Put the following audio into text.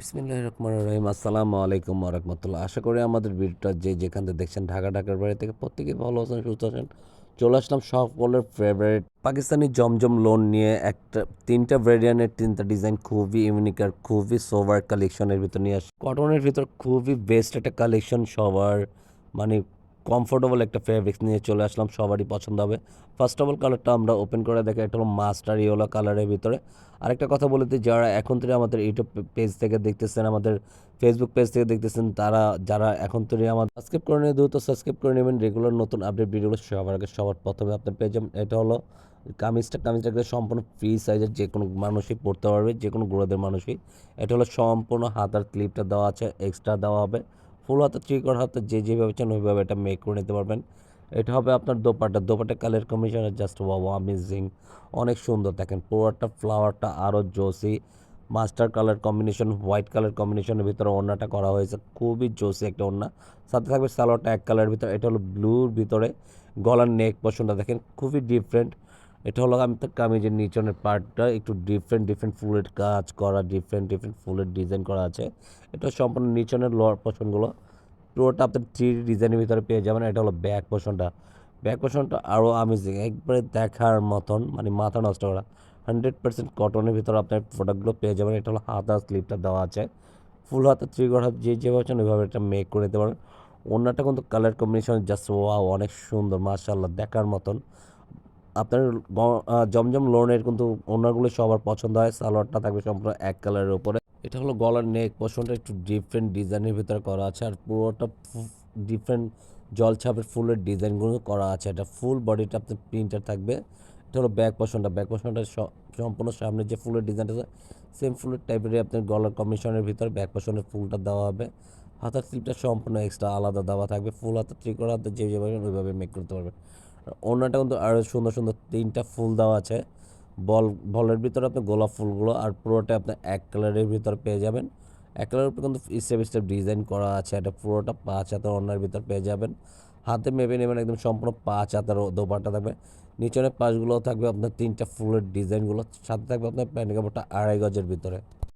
বিসমিল্লাহ রহমান রহিম। আসসালামু আলাইকুম রহমতুল্লাহ। আশা করি আমাদের ভিডিওটা যে যেখান থেকে দেখছেন, ঢাকা, ঢাকার বাড়ি থেকে প্রত্যেকেই ভালো আছেন, সুস্থ আছেন। চলে আসলাম সকলের ফেভারিট পাকিস্তানি জমজম লোন নিয়ে একটা, তিনটা ভ্যারিয়ান্টের তিনটা ডিজাইন খুবই ইউনিক আর খুবই সোভার কালেকশনের ভিতর নিয়ে আসে কটনের ভিতর খুবই বেস্ট একটা কালেকশন সবার। মানে কমফোর্টেবল একটা ফেব্রিক্স নিয়ে চলে আসলাম, সবারই পছন্দ হবে। ফার্স্ট অফ অল কালারটা আমরা ওপেন করে দেখে একটা হলো মাস্টার ইয়েলো কালারের ভিতরে। আরেকটা কথা বলে দিই, যারা এখন থেকে আমাদের ইউটিউব পেজ থেকে দেখতেছেন, আমাদের ফেসবুক পেজ থেকে দেখতেছেন, তারা, যারা এখন থেকে আমাদের সাবস্ক্রাইব করে নিয়ে দ্রুত সাবস্ক্রাইব করে নেবেন। রেগুলার নতুন আপডেট ভিডিওগুলো সবার আগে, সবার প্রথমে আপনার পেজ এটা হলো কামিজটা কামিজটা একদম সম্পূর্ণ ফ্রি সাইজের যে কোনো মানুষই পড়তে পারবে যে কোনো গ্রোদের মানুষই। এটা হলো সম্পূর্ণ হাতার ক্লিপটা দেওয়া আছে এক্সট্রা দেওয়া হবে। ফুল হাতে থ্রি কোয়ার হাতে, যে যেভাবে চান ওইভাবে এটা মেক করে নিতে পারবেন। এটা হবে আপনার dupatta dupatta colour combination just wow amazing অনেক সুন্দর। দেখেন পুরোটা ফ্লাওয়ারটা আরও জোসি master colour combination white colour কম্বিনেশনের ভিতরে ওড়নাটা করা হয়েছে। খুবই জোসি একটা ওড়না। সাথে থাকবে সালোয়ারটা এক কালারের ভিতরে। এটা হলো ব্লুর ভিতরে। গলার নেক পশনটা দেখেন, খুবই ডিফারেন্ট এটা হলো আমি কামিজের নিচনের পার্টটা একটু ডিফারেন্ট ডিফারেন্ট ফুলের কাজ করা ডিফারেন্ট ডিফারেন্ট ফুলের ডিজাইন করা আছে। এটা সম্পূর্ণ নিচনের লোয়ার পোর্শনগুলো পুরোটা আপনার থ্রি ডিজাইনের ভিতরে পেয়ে যাবেন। এটা হলো ব্যাক পোর্শনটা ব্যাক পোর্শনটা আরও আমেজিং একবারে দেখার মতন মানে মাথা নষ্ট করা। হান্ড্রেড পার্সেন্ট কটনের ভিতরে আপনার প্রোডাক্টগুলো পেয়ে যাবেন। এটা হলো হাতা স্লিপটা দেওয়া আছে। ফুল হাতে থ্রি কোয়ার হাত, যে যেভাবে ওইভাবে এটা মেক করে নিতে পারেন অন্যটা কিন্তু কালার কম্বিনেশন জাস্ট ওয়াও অনেক সুন্দর মার্শাল্লাহ দেখার মতন। আপনার জমজম লোনের কিন্তু ওনারগুলো সবার পছন্দ হয়। সালোয়ারটা থাকবে সম্পূর্ণ এক কালারের উপরে। এটা হলো গলার নেক পোর্শনটা একটু ডিফারেন্ট ডিজাইনের ভিতরে করা আছে আর পুরোটা ডিফারেন্ট জল ছাপের ফুলের ডিজাইনগুলো করা আছে। এটা ফুল বডিটা আপনার প্রিন্টার থাকবে। এটা হলো ব্যাক পোর্শনটা ব্যাক পোর্শনটা সম্পূর্ণ সামনে যে ফুলের ডিজাইনটা আছে সেম ফুলের টাইপের আপনার গলার কম্বিনেশনের ভিতরে ব্যাক পোর্শনের ফুলটা দেওয়া হবে। হাতার স্লিপটা সম্পূর্ণ এক্সট্রা আলাদা দেওয়া থাকবে। ফুল হাতে ত্রিকোণ হাতে যে যেভাবে ওইভাবে মেক করতে পারবে ওনাটা কিন্তু আরও সুন্দর সুন্দর তিনটা ফুল দেওয়া আছে। বল, বলের ভিতরে আপনি গোলাপ ফুলগুলো আর পুরোটা আপনি এক কালারের ভিতর পেয়ে যাবেন। এক কালারের উপরে কিন্তু স্টেপ স্টেপ ডিজাইন করা আছে। এটা পুরোটা পাঁচ হাতের ওনার ভিতর পেয়ে যাবেন। হাতে মেপে নেবেন একদম সম্পূর্ণ পাঁচ হাতের দোপাটা থাকবে। নিচনের পাশগুলো থাকবে আপনার তিনটা ফুলের ডিজাইনগুলো সাথে থাকবে আপনার প্যান্ট কাপড়টা আড়াই গজের ভিতরে।